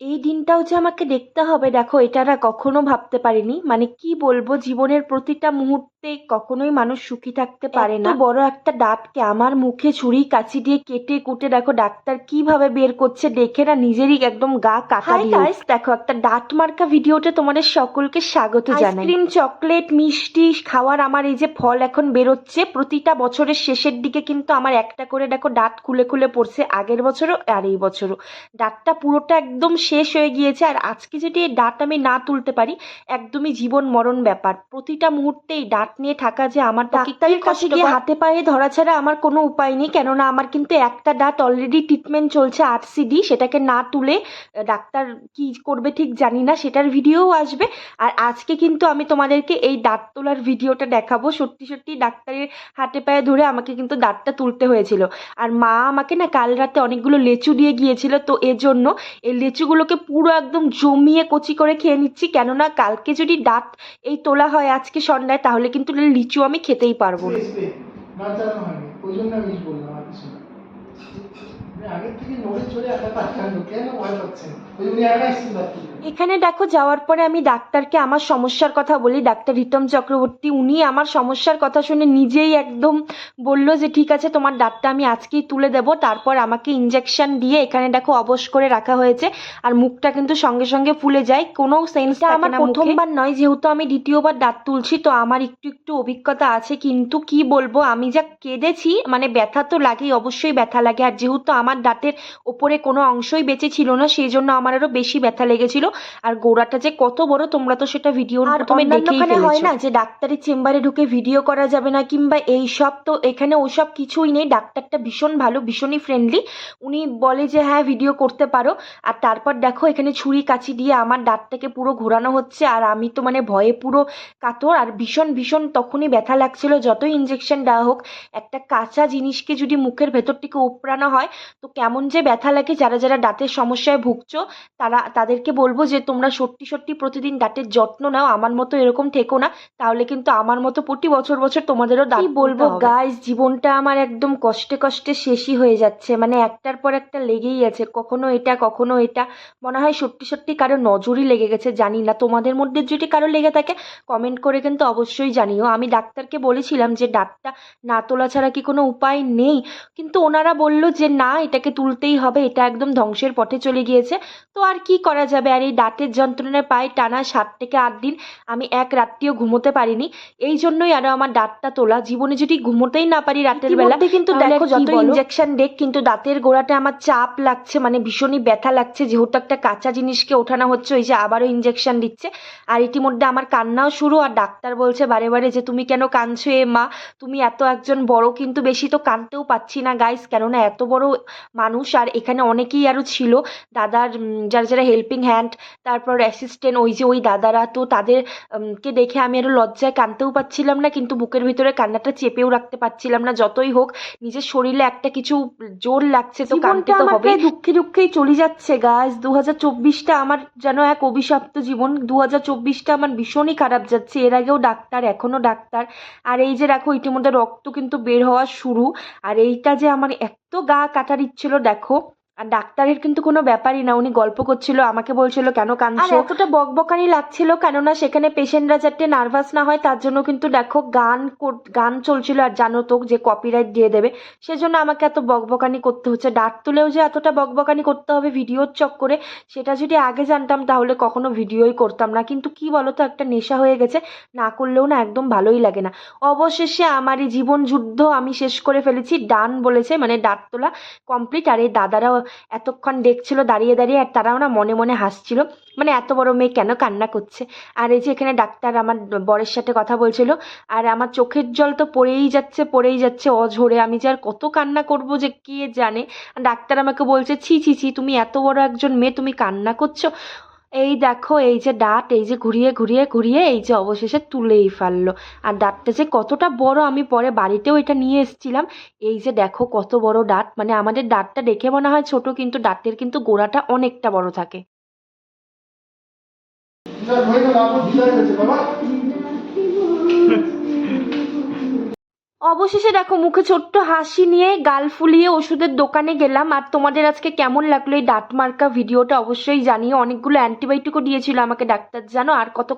এই দিনটাও যে আমাকে দেখতে হবে, দেখো, এটা না কখনো ভাবতে পারিনি। মানে কি বলব, জীবনের প্রতিটা মুহূর্তে কখনোই মানুষ সুখী থাকতে পারে না। বড় একটা দাঁতকে আমার মুখে ছুরি কাঁচি দিয়ে কেটে কুটে দেখো ডাক্তার কীভাবে বের করছে দেখে না নিজেরই একদম গা কাটা guys, দেখো একটা দাঁত মার্কা ভিডিওতে তোমাদের সকলকে স্বাগত জানাই। আইসক্রিম চকলেট মিষ্টি খাওয়ার আমার এই যে ফল এখন বেরোচ্ছে প্রতিটা বছরের শেষের দিকে কিন্তু আমার একটা করে দেখো দাঁত খুলে খুলে পড়ছে আগের বছরও আর এই বছরও। দাঁতটা পুরোটা একদম শেষ হয়ে গিয়েছে আর আজকে যদি এই দাঁত আমি না তুলতে পারি একদমই জীবন মরণ ব্যাপার। প্রতিটা মুহূর্তে এই দাঁত নিয়ে থাকা যে আমার ডাক্তারের কাছে গিয়ে হাতে পায়ে ধরা ছাড়া আমার কোনো উপায় নেই কেননা আমার কিন্তু একটা দাঁত অলরেডি ট্রিটমেন্ট চলছে আরসিডি সেটাকে না তুলে ডাক্তার কি করবে ঠিক জানি না সেটার ভিডিওও আসবে। আর আজকে কিন্তু আমি তোমাদেরকে এই দাঁত তোলার ভিডিওটা দেখাবো। সত্যি সত্যি ডাক্তারের হাতে পায়ে ধরে আমাকে কিন্তু দাঁতটা তুলতে হয়েছিল। আর মা আমাকে না কাল রাতে অনেকগুলো লেচু দিয়ে গিয়েছিল তো এর জন্য এই লেচুগুলোকে পুরো একদম জমিয়ে কচি করে খেয়ে নিচ্ছি। কেননা কালকে যদি দাঁত এই তোলা হয় আজকে সন্ধ্যায় তাহলে কিন্তু লিচু আমি খেতেই পারব না। স্প্রে গান চালানো হয়নি ওই জন্য আমি বললাম আর কিছু না আপনি আগের থেকে নড়ে চড়ে একা পাঠান কেন ভয় পাচ্ছেন ওই উনি একা এসেছেন ডাক্তার এখানে দেখো যাওয়ার পরে আমি ডাক্তারকে আমার সমস্যার কথা বলি। ডাক্তার রিতম চক্রবর্তী উনি আমার সমস্যার কথা শুনে নিজেই একদম বলল যে ঠিক আছে তোমার দাঁতটা আমি আজকেই তুলে দেবো। তারপর আমাকে ইঞ্জেকশন দিয়ে এখানে দেখো অবশ করে রাখা হয়েছে। আর মুখটা কিন্তু সঙ্গে সঙ্গে ফুলে যায়। কোনো সেন্স আমার প্রথমবার নয় যেহেতু আমি দ্বিতীয়বার দাঁত তুলছি তো আমার একটু একটু অভিজ্ঞতা আছে। কিন্তু কি বলব আমি যা কেঁদেছি মানে ব্যথা তো লাগেই অবশ্যই ব্যথা লাগে। আর যেহেতু আমার দাঁতের ওপরে কোনো অংশই বেঁচে ছিল না সেই জন্য আমার আরও বেশি ব্যথা লেগেছিল। আর গোড়াটা যে কত বড় তোমরা তো সেটা ভিডিওর আর প্রথমে দেখেই হয় না যে ডাক্তারের চেম্বারে ঢুকে ভিডিও করা যাবে না কিংবা এই সব তো এখানে ওসব কিছুই নেই। ডাক্তারটা ভীষণ ভালো ভীষণই ফ্রেন্ডলি উনি বলে যে হ্যাঁ ভিডিও করতে পারো। আর তারপর দেখো এখানে ছুরি কাচি দিয়ে আমার দাঁতটাকে পুরো ঘোরানো হচ্ছে আর আমি তো মানে ভয়ে পুরো কাতর আর ভীষণ ভীষণ তখনই ব্যথা লাগছিল। যতই ইঞ্জেকশন দেওয়া হোক একটা কাঁচা জিনিসকে যদি মুখের ভেতর থেকে উপড়ানো হয় তো কেমন যে ব্যথা লাগে যারা যারা দাঁতের সমস্যায় ভুগছো তারা তাদেরকে বলব যে তোমরা সত্যি সত্যি প্রতিদিন দাঁতের যত্ন নাও আমার মতো এরকম থেকো না তাহলে কিন্তু আমার মতো প্রতি বছর বছর তোমাদেরও দাঁত বলব গাইজ জীবনটা আমার একদম কষ্টে কষ্টে শেষই হয়ে যাচ্ছে। মানে একটার পর একটা লেগেই আছে কখনো এটা কখনো এটা। মনে হয় সত্যি সত্যি কারও নজরই লেগে গেছে জানি না। তোমাদের মধ্যে যদি কারও লেগে থাকে কমেন্ট করে কিন্তু অবশ্যই জানিও। আমি ডাক্তারকে বলেছিলাম যে দাঁতটা না তোলা ছাড়া কি কোনো উপায় নেই? কিন্তু ওনারা বলল যে না এটাকে তুলতেই হবে এটা একদম ধ্বংসের পথে চলে গিয়েছে। তো আর কি করা যাবে? আর এই দাঁতের যন্ত্রণায় পায়ে টানা সাত থেকে আট দিন আমি এক রাত্রিও ঘুমোতে পারিনি। এই জন্যই আরও আমার দাঁতটা তোলা। জীবনে যদি ঘুমোতেই না পারি রাতের বেলা কিন্তু দেখো যত ইনজেকশন দেখ কিন্তু দাঁতের গোড়াতে আমার চাপ লাগছে মানে ভীষণই ব্যথা লাগছে। যেহেতু একটা কাঁচা জিনিসকে ওঠানো হচ্ছে ওই যে আবারও ইনজেকশন দিচ্ছে। আর ইতিমধ্যে আমার কান্নাও শুরু আর ডাক্তার বলছে বারে বারে যে তুমি কেন কাঁদছো এ মা? তুমি এত একজন বড় কিন্তু বেশি তো কাঁদতেও পাচ্ছি না গাইস কেননা এত বড় মানুষ আর এখানে অনেকেই আরও ছিল। দাদার যারা যারা হেল্পিং হ্যান্ড তারপর অ্যাসিস্ট্যান্ট ওই যে ওই দাদারা তো তাদের কে দেখে আমি আরও লজ্জায় কাঁদতেও পাচ্ছিলাম না কিন্তু বুকের ভিতরে কান্নাটা চেপেও রাখতে পারছিলাম না যতই হোক নিজের শরীরে একটা কিছু জোর লাগছে তো কাঁদতে তো হবে। দুঃখে দুঃখেই চলে যাচ্ছে গাছ দু হাজার চব্বিশটা আমার যেন এক অভিশপ্ত জীবন দু হাজার চব্বিশটা আমার ভীষণই খারাপ যাচ্ছে। এর আগেও ডাক্তার এখনও ডাক্তার। আর এই যে দেখো ইতিমধ্যে রক্ত কিন্তু বের হওয়া শুরু। আর এইটা যে আমার এত গা কাটার ইচ্ছিল দেখো। আর ডাক্তারের কিন্তু কোনো ব্যাপারই না। উনি গল্প করছিল, আমাকে বলছিল, কেন কাঁদছো? আর এতটা বকবকানি লাগছিল কেননা সেখানে পেশেন্টরা যাতে নার্ভাস না হয়, তার জন্য কিন্তু দেখো গান গান চলছিল আর জানো তো যে কপিরাইট দিয়ে দেবে, সেজন্য আমাকে এত বকবকানি করতে হচ্ছে। ডাক তুলেও যে এতটা বকবকানি করতে হবে ভিডিওর চক্করে, সেটা যদি আগে জানতাম তাহলে কখনো ভিডিওই করতাম না। কিন্তু কি বলতো, একটা নেশা হয়ে গেছে, না করলেও না একদম ভালোই লাগে না। অবশেষে আমার এই জীবন যুদ্ধ আমি শেষ করে ফেলেছি। ডান বলেছে মানে দাঁত তোলা কমপ্লিট আর এই দাদারাও এতক্ষণ দেখছিল, দাঁড়িয়ে দাঁড়িয়ে, আর তারাও না মনে মনে হাসছিল। মানে এত বড় মেয়ে কেন কান্না করছে? আর এই যে এখানে ডাক্তার আমার বরের সাথে কথা বলছিল, আর আমার চোখের জল তো পড়েই যাচ্ছে পড়েই যাচ্ছে অঝরে। আমি যে আর কত কান্না করব যে কে জানে? ডাক্তার আমাকে বলছে, ছি ছি ছি, তুমি এত বড় একজন মেয়ে, তুমি কান্না করছ? এই দেখো এই যে ডাট এই যে ঘুরিয়ে ঘুরিয়ে ঘুরিয়ে এই যে অবশেষে তুলেই ফেলল। আর দাঁতটা যে কতটা বড় আমি পরে বাড়িতেও এটা নিয়ে এসেছিলাম। এই যে দেখো কত বড় দাঁত মানে আমাদের দাঁতটা দেখে মনে হয় ছোট কিন্তু দাঁতের কিন্তু গোড়াটা অনেকটা বড় থাকে। বাবা। অবশেষে দেখো মুখে ছোট্ট হাসি নিয়ে গাল ফুলিয়ে ওষুধের দোকানে গেলাম। আর তোমাদের আজকে কেমন লাগল এই দাঁত মার্কা ভিডিওটা অবশ্যই জানিয়ে অনেকগুলো অ্যান্টিবায়োটিকও দিয়েছিল আমাকে ডাক্তার জানো। আর কত